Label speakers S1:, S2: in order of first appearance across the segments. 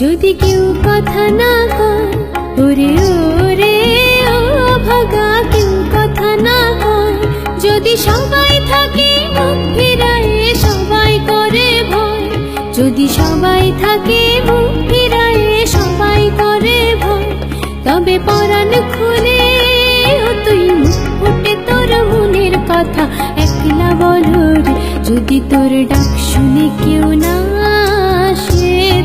S1: যদি কেউ কথা না কয়, ওরে ওরে, ও ভাগা, কেউ কথা না কয়, যদি সবাই থাকে মুখ ফিরায়ে সবাই করে ভয়। যদি সবাই থাকে মুখ ফিরায়ে সবাই করে ভয়। তবে পরাণ খুলে তুই মুখ ফুটে তোর মনের কথা, একলা বলো যদি তোর ডাক শুনে কেউ না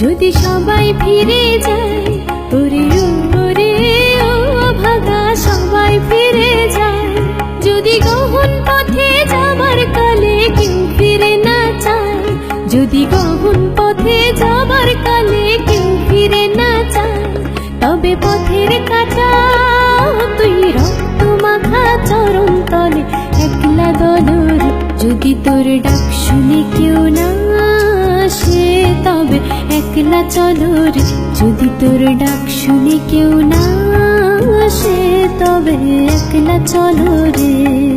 S1: যদি সবাই ফিরে যায় ওরে ওরে ও ভাগা সবাই ফিরে যায়। যদি গহন পথে যাবার কালে কেউ ফিরে না চায়, যদি গহন পথে যাবার কালে কেউ ফিরে না চায়, তবে পথের কাটা তুই রক্ত মাখা চরম তলে, একলা দলর যদি তোর ডাক শুনে কেউ না তবে একলা চলো রে যদি তোর ডাক শুনে কেউ না আসে, তবে একলা চলো রে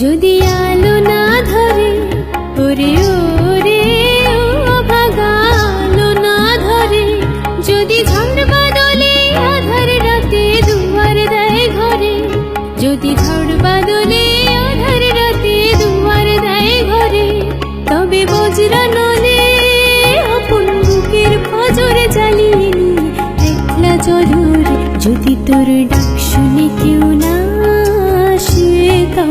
S1: যদি আলো না ধরে ওরে ওরে ভাগা আলো না ধরে, যদি ঝড় বাদলে আধার রাতে দুয়ার দেয় ঘরে, যদি ঝড় বাদলে আধার রাতে দুয়ার দেয় ঘরে, তবে বজ্রা নলে আপন বুকের ফজর জ্বালিয়ে নিয়ে, একলা জরুর যদি তোর ডাক শুনে আসে